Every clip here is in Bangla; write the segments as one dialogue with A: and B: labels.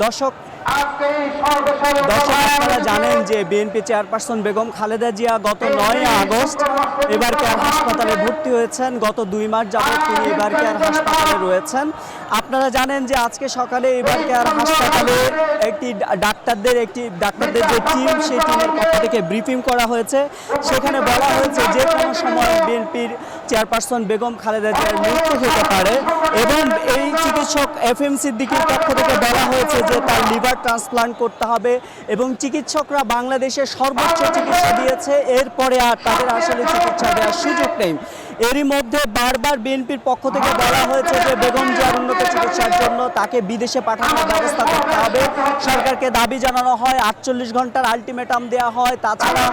A: দর্শক দর্শক আপনারা জানেন যে বিএনপি চেয়ারপারসন বেগম খালেদা জিয়া গত নয় আগস্ট এবার কেয়ার হাসপাতালে ভর্তি হয়েছেন? গত দুই মাস যাবত তিনি এবার কেয়ার হাসপাতালে রয়েছেন? আপনারা জানেন যে আজকে সকালে এবার কেয়ার হাসপাতালে একটি ডাক্তারদের একটি ডাক্তারদের যে টিম সেই টিমের পক্ষ থেকে ব্রিফিং করা হয়েছে। সেখানে বলা হয়েছে যে কোনো সময় বিএনপির চেয়ারপারসন বেগম খালেদা জিয়ার মৃত্যু হতে পারে এবং এই চিকিৎসক এফ এম সিদ্দিকির পক্ষ থেকে বলা হয়েছে যে তার লিভার ট্রান্সপ্লান্ট করতে হবে এবং চিকিৎসকরা বাংলাদেশে সর্বোচ্চ চিকিৎসা দিয়েছে, এরপরে আর তাদের আসলে চিকিৎসা দেওয়ার সুযোগ নেই। এরই মধ্যে বারবার বিএনপির পক্ষ থেকে বলা হয়েছে যে বেগম জিয়ার তাকে বিদেশে পাঠানোর ব্যবস্থা করতে হবে। সরকারকে দাবি জানানো হয়, আটচল্লিশ ঘণ্টার আলটিমেটাম দেওয়া হয়। তাছাড়া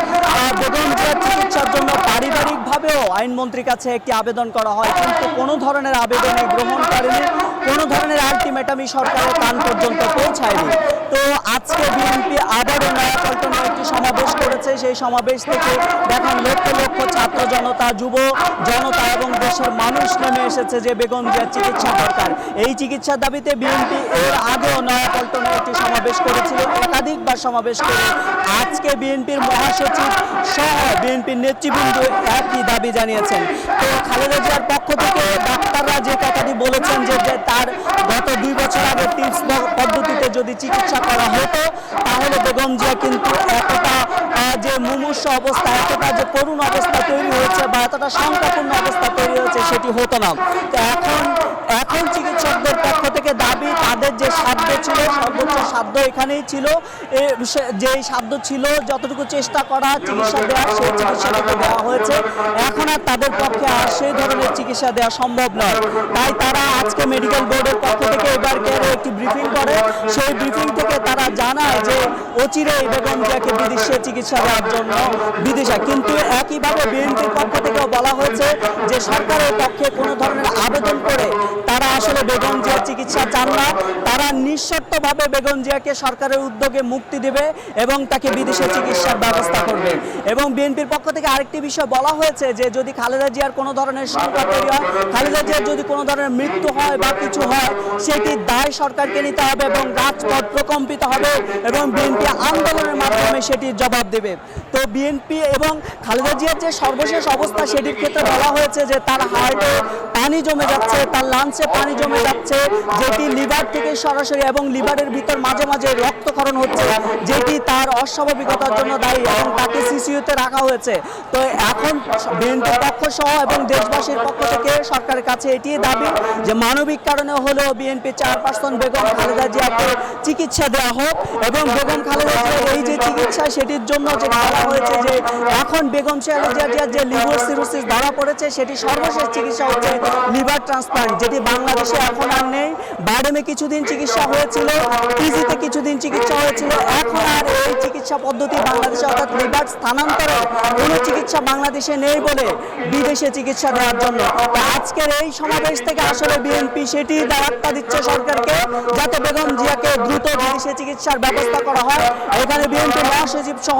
A: চিকিৎসার জন্য পারিবারিকভাবেও আইনমন্ত্রীর কাছে একটি আবেদন করা হয়। কিন্তু কোনো ধরনের আবেদনে গ্রহণ করেনি। কোনো ধরনের আলটিমেটামই সরকারের কান পর্যন্ত পৌঁছায়নি। তো আজকে বিএনপি আবারও নয়াপল্টনে সেই সমাবেশ থেকে দেখেন লক্ষ লক্ষ ছাত্র জনতা, যুব জনতা এবং দেশের মানুষ নেমে এসেছে যে বেগম জিয়ার চিকিৎসা দরকার। এই চিকিৎসার দাবিতে বিএনপি এর আগেও নয়াপল্টনে একটি সমাবেশ করেছিল, একাধিকবার সমাবেশ করে আজকে বিএনপির মহাসচিব সহ বিএনপির নেতৃবৃন্দ একই দাবি জানিয়েছেন। তো খালেদা জিয়ার পক্ষ থেকে ডাক্তাররা যে কথাটি বলেছেন যে তার গত দুই বছর আগে টিপস পদ্ধতিতে যদি চিকিৎসা করা হতো, তাহলে বেগম জিয়া কিন্তু এতটা যে মুমূর্ষ অবস্থা, এতটা যে করুণ অবস্থা তৈরি হয়েছে বা এতটা সংখ্যাপূর্ণ অবস্থা তৈরি হয়েছে, সেটি হতো না। তো এখন এখন চিকিৎসকদের পক্ষ থেকে দাবি, তাদের যে সাধ্য ছিল, সর্বোচ্চ সাধ্য এখানেই ছিল। যেই সাধ্য ছিল, যতটুকু চেষ্টা করা, চিকিৎসা দেওয়া সেই চিকিৎসাটুকু দেওয়া হয়েছে। এখন আর তাদের পক্ষে আর সেই ধরনের চিকিৎসা দেওয়া সম্ভব নয়। তাই তারা আজকে মেডিকেল বোর্ডের পক্ষ থেকে এবার কেয়ারে একটি ব্রিফিং করে? সেই ব্রিফিং থেকে তারা জানায় যে অচিরেই বেগম জিয়াকে বিদেশে চিকিৎসা দেওয়ার জন্য বিদেশে। কিন্তু একইভাবে বিএনপির পক্ষ থেকেও বলা হয়েছে যে সরকারের পক্ষে কোনো ধরনের আবেদন করে আসলে বেগম জিয়ার চিকিৎসা চান না। তারা নিঃশর্তভাবে বেগম জিয়াকে সরকারের উদ্যোগে মুক্তি দেবে এবং তাকে বিদেশে চিকিৎসার ব্যবস্থা করবে। এবং বিএনপির পক্ষ থেকে আরেকটি বিষয় বলা হয়েছে যে, যদি খালেদা জিয়ার কোনো ধরনের সংকট তৈরি হয়, খালেদা জিয়ার যদি কোনো ধরনের মৃত্যু হয় বা কিছু হয়, সেটি দায় সরকারকে নিতে হবে এবং রাজপথ প্রকম্পিত হবে এবং বিএনপি আন্দোলনের মাধ্যমে সেটির জবাব দেবে। তো বিএনপি এবং খালেদা জিয়ার যে সর্বশেষ অবস্থা সেটির ক্ষেত্রে বলা হয়েছে যে তার হার্টে পানি জমে যাচ্ছে, তার লাঞ্চে পানি জমে যাচ্ছে, যেটি লিভার থেকে সরাসরি এবং লিভারের ভিতর মাঝে মাঝে রক্তক্ষরণ হচ্ছে, যেটি তার অস্বাভাবিকতার জন্য দায়ী এবং তাকে সিসিউতে রাখা হয়েছে। তো এখন বিএনপির পক্ষ সহ এবং দেশবাসীর পক্ষ থেকে সরকারের কাছে এটি দাবি যে মানবিক কারণে হলেও বিএনপি চার চেয়ারপারসন বেগম খালেদা জিয়াকে চিকিৎসা দেওয়া হোক এবং বেগম খালেদা জিয়ার এই যে চিকিৎসা, সেটির জন্য যে বলা হয়েছে যে এখন বেগম খালেদা যে লিভার সিরোসিস ধরা পড়েছে, সেটি সর্বশেষ চিকিৎসা হচ্ছে লিভার ট্রান্সপ্লান্ট, যেটি বাংলাদেশে এখন আর নেই। বারেমে কিছুদিন চিকিৎসা হয়েছিল পিজিতে কিছুদিন চিকিৎসা হয়েছিল, এখন আর পদ্ধতি বাংলাদেশে অর্থাৎ লিভার স্থানান্তরে কোনো চিকিৎসা বাংলাদেশে নেই বলে বিদেশে চিকিৎসা দেওয়ার জন্য। আজকের এই সমাবেশ থেকে আসলে বিএনপি সেটি বার্তা দিচ্ছে সরকারকে যাতে বেগম জিয়াকে দ্রুত বিদেশে চিকিৎসার ব্যবস্থা করা হয়। এখানে বিএনপি মহাসচিব সহ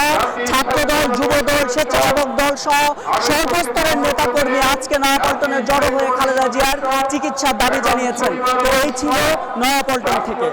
A: ছাত্রদল, যুবদল, স্বেচ্ছাসেবক দল সহ সর্বস্তরের নেতাকর্মী আজকে নয়াপল্টনে জড়ো হয়ে খালেদা জিয়ার চিকিৎসার দাবি জানিয়েছেন। তো এই ছিল নয়াপল্টন থেকে।